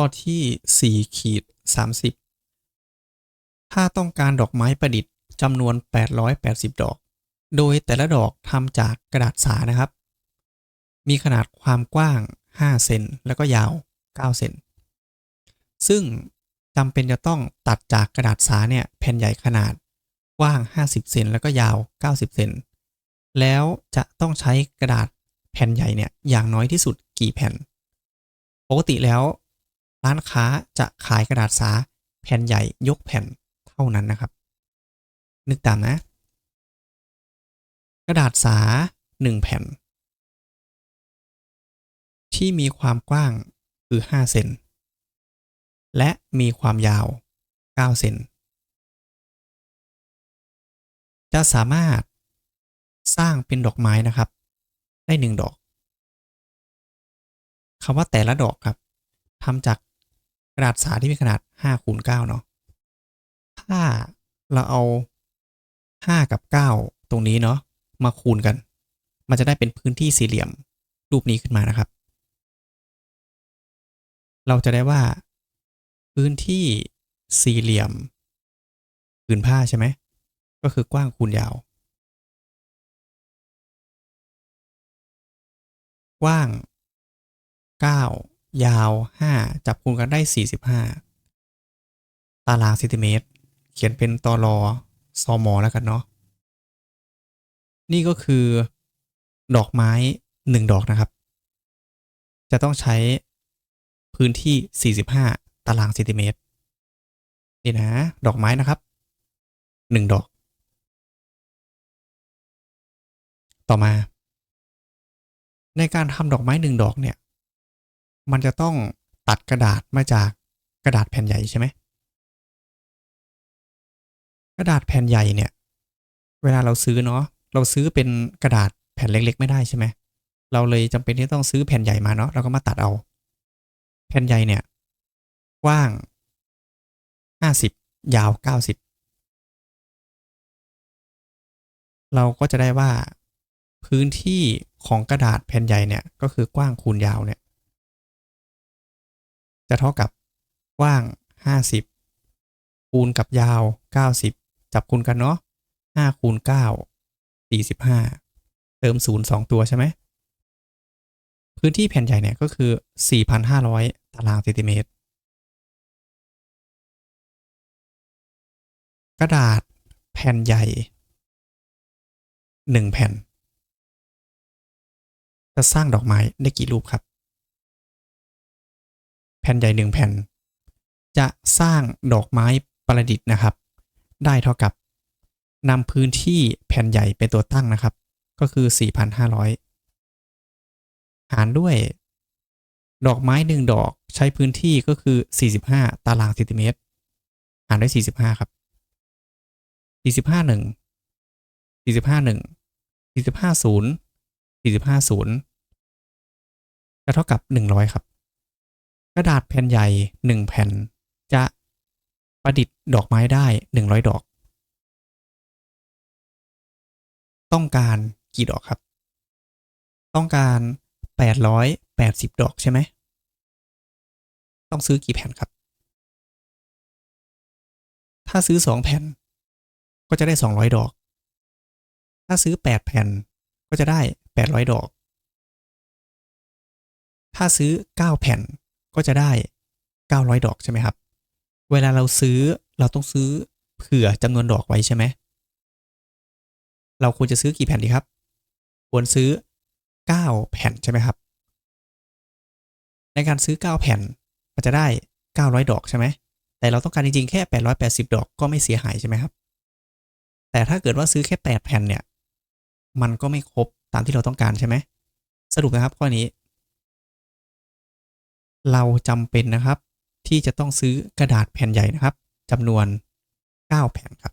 ข้อที่4ขีด30 ถ้าต้องการดอกไม้ประดิษฐ์จำนวน 880 ดอก โดยแต่ละดอกทำจากกระดาษสานะครับ มีขนาดความกว้าง 5 เซนแล้วก็ยาว 9 เซน ซึ่งจำเป็นจะต้องตัดจากกระดาษสาเนี่ยแผ่นใหญ่ขนาดกว้าง 50 เซนแล้วก็ยาว 90 เซน แล้วจะต้องใช้กระดาษแผ่นใหญ่เนี่ยอย่างน้อยที่สุดกี่แผ่น ปกติแล้ว ร้านค้าจะขายกระดาษสาแผ่นใหญ่ยกแผ่นเท่านั้นนะครับ นึกตามนะ กระดาษสา 1 แผ่น ที่มีความกว้างคือ 5 เซนและมีความยาว 9 เซนจะสามารถสร้างเป็นดอกไม้นะครับ ได้ 1 ดอกคำว่าแต่ละดอกครับทำจากก ระดาษสาที่มีขนาด5คูณ9เนาะถ้าเราเอา 5 กับ 9 ตรงนี้เนาะมาคูณกัน มันจะได้เป็นพื้นที่สี่เหลี่ยมรูปนี้ขึ้นมานะครับ เราจะได้ว่า พื้นที่สี่เหลี่ยมผืนผ้าใช่ไหมก็คือกว้างคูณยาว กว้าง 9 ยาว 5 จับคูณกันได้ 45 ตารางเซนติเมตร เขียนเป็นตอรอซอมอแล้วกันเนาะ นี่ก็คือดอกไม้ 1 ดอกนะครับ จะต้องใช้พื้นที่ 45 ตารางเซนติเมตร นี่นะ ดอกไม้นะครับ 1 ดอก ต่อมา ในการทำดอกไม้ 1 ดอกเนี่ย มันจะต้องตัดกระดาษมาจากกระดาษแผ่นใหญ่ใช่ไหมกระดาษแผ่นใหญ่เนี่ย เวลาเราซื้อเนาะเราซื้อเป็นกระดาษแผ่นเล็ก ๆ ไม่ได้ใช่ไหมเราเลยจำเป็นที่ต้องซื้อแผ่นใหญ่มาเนาะเราก็มาตัดเอา แผ่นใหญ่เนี่ยกว้าง50ยาว90เราก็จะได้ว่าพื้นที่ของกระดาษแผ่นใหญ่เนี่ยก็คือกว้างคูณยาวเนี่ย จะเท่ากับกว้าง 50 คูณกับยาว 90 จับคูณกันเนาะ5คูณ9 45 เติม 0 2 ตัวใช่ไหม พื้นที่แผ่นใหญ่เนี่ยก็คือ 4,500 ตารางเซนติเมตร กระดาษแผ่นใหญ่ 1 แผ่น จะสร้างดอกไม้ได้กี่รูปครับ ผ่นใหญ่1แผ่น จะสร้างดอกไม้ประดิษฐ์นะครับ ได้เท่ากับนำพื้นที่แผ่นใหญ่เป็นตัวตั้งนะครับ ก็คือ 4,500 หารด้วย ดอกไม้1ดอกใช้พื้นที่ก็คือ 45 ตารางเซนติเมตร หารด้วย 45 ครับ 45 1 45 1 45 0 45 0 จะเท่ากับ 100 ครับ ระดาษแผ่นใหญ่ 1 แผ่น จะประดิษฐ์ดอกไม้ได้ 100 ดอก ต้องการกี่ดอกครับ ต้องการ 880 ดอกใช่ไหม ต้องซื้อกี่แผ่นครับ ถ้าซื้อ 2 แผ่น ก็จะได้ 200 ดอก ถ้าซื้อ 8 แผ่น ก็จะได้ 800 ดอก ถ้าซื้อ 9 แผ่น ก็จะได้ 900 ดอกใช่ไหมครับ เวลาเราซื้อเราต้องซื้อเผื่อจำนวนดอกไว้ใช่ไหม เราควรจะซื้อกี่แผ่นดีครับ ควรซื้อ 9 แผ่นใช่ไหมครับ ในการซื้อ 9 แผ่นมันจะได้ 900 ดอกใช่ไหม แต่เราต้องการจริงๆ แค่ 880 ดอกก็ไม่เสียหายใช่ไหมครับ แต่ถ้าเกิดว่าซื้อแค่ 8 แผ่นเนี่ย มันก็ไม่ครบตามที่เราต้องการใช่ไหม สรุปนะครับข้อนี้ เราจำเป็นนะครับ ที่จะต้องซื้อกระดาษแผ่นใหญ่นะครับจำนวน 9 แผ่นครับ